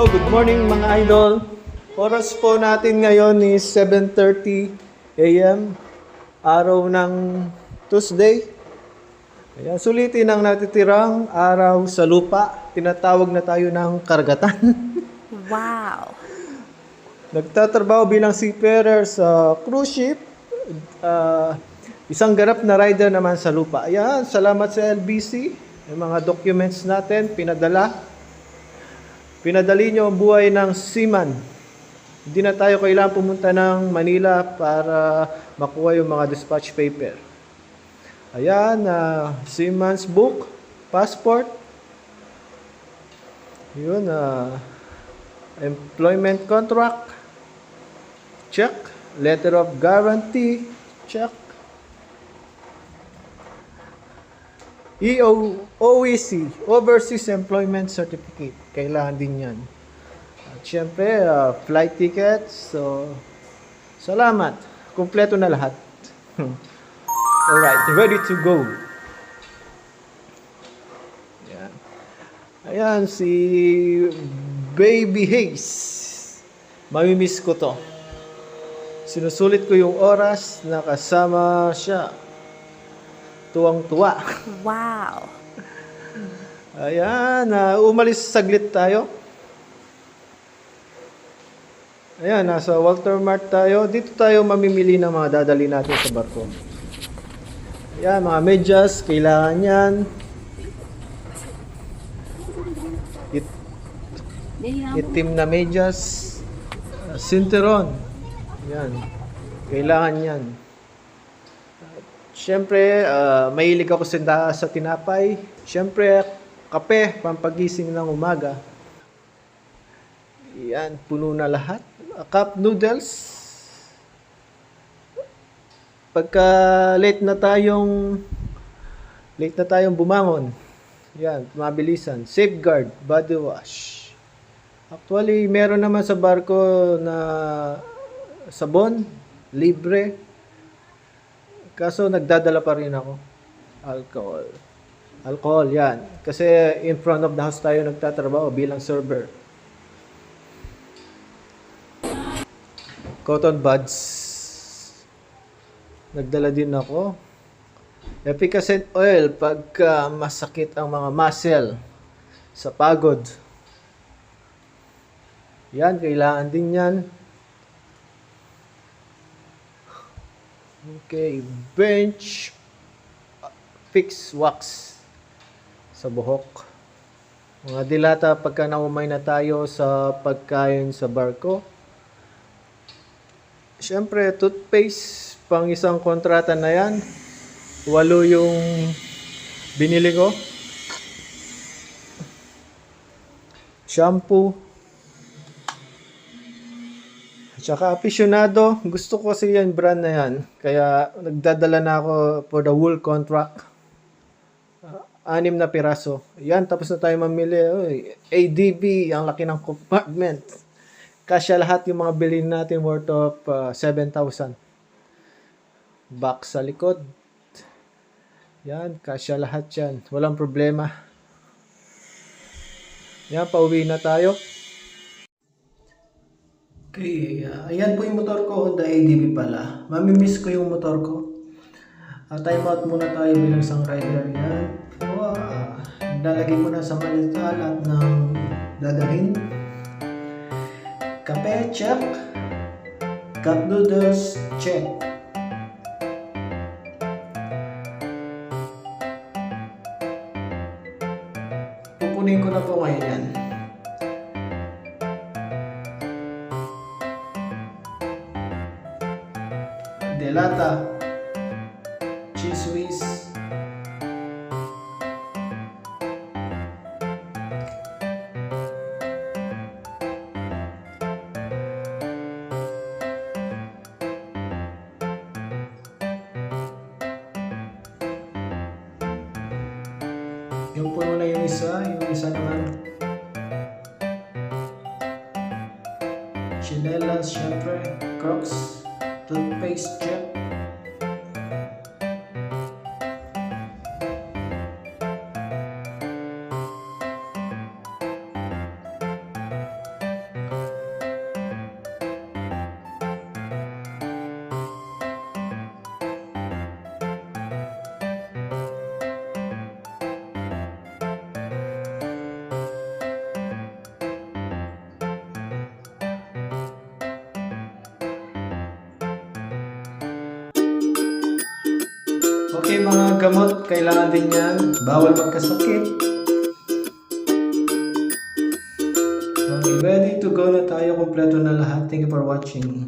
Hello, good morning mga idol. Oras po natin ngayon is 7.30 a.m. Araw ng Tuesday. Ayan, sulitin ang natitirang araw sa lupa. Tinatawag na tayo ng karagatan. Wow. Nagtatrabaho bilang seafarer sa cruise ship. Ah, isang ganap na rider naman sa lupa. Ayan, salamat sa LBC. Yung mga documents natin, pinadala. Pinadali nyo ang buhay ng seaman. Hindi na tayo kailangan pumunta ng Manila para makuha yung mga dispatch paper. Ayan, uh, seaman's book, passport. Yun, ah, employment contract, check. Letter of guarantee, check. EO, OEC, Overseas Employment Certificate. Kailangan din yan. At syempre, ah, flight tickets. So, salamat. Kumpleto na lahat. Alright, ready to go. Yan. Ayan, si Baby Hayes. Mamimiss ko to. Sinusulit ko yung oras na kasama siya. Tuwang-tuwa. Wow. Ayan, ah, umalis saglit tayo. Ayan, nasa Walter Mart tayo. Dito tayo mamimili ng mga dadali natin sa barko. Ayan, mga medyas, kailangan yan. It, itim na medyas. Uh, sinteron. Yan. Kailangan yan. Siyempre, uh, mahilig ako sa, sa tinapay. Siyempre, kape, pampagising ng umaga. Yan, puno na lahat. Uh, cup noodles. Pagka late na tayong late na tayong bumangon. Yan, mabilisan. Safeguard, body wash. Actually, meron naman sa barko na sabon, libre. Kaso nagdadala pa rin ako. Alcohol. Alcohol, yan. Kasi in front of the house tayo nagtatrabaho bilang server. Cotton buds. Nagdala din ako. Efficacent oil pagka masakit ang mga muscle sa pagod. Yan, kailangan din yan. Okay, bench fix wax sa buhok. Mga dilata pagka naumay na tayo sa pagkain sa barko. Siyempre, toothpaste, pang isang kontrata na yan. Walo yung binili ko. Shampoo. Tsaka aficionado, gusto ko kasi yan brand na yan. Kaya nagdadala na ako for the wool contract. Uh, anim na piraso. Yan, tapos na tayo mamili. Uy, ADB, ang laki ng compartment. Kasya lahat yung mga bilhin natin worth of uh, 7,000. Box sa likod. Yan, kasya lahat yan. Walang problema. Yan, pauwi na tayo. Okay, uh, ayan po yung motor ko, Honda ADB pala. Mamimiss ko yung motor ko. Uh, time out muna tayo bilang isang rider yan. So, uh, lalagay ko na sa malita lahat ng dadalhin. Kape, check. Cup noodles, check. Pupunin ko na po ngayon yan. Delata, cheese whiz, yung puno na yung isa, yung isa naman. Chinelas, syempre, crocs, toothpaste, check. Okay, mga gamot, kailangan din yan. Bawal magkasakit. Okay, ready to go na tayo. Kompleto na lahat. Thank you for watching.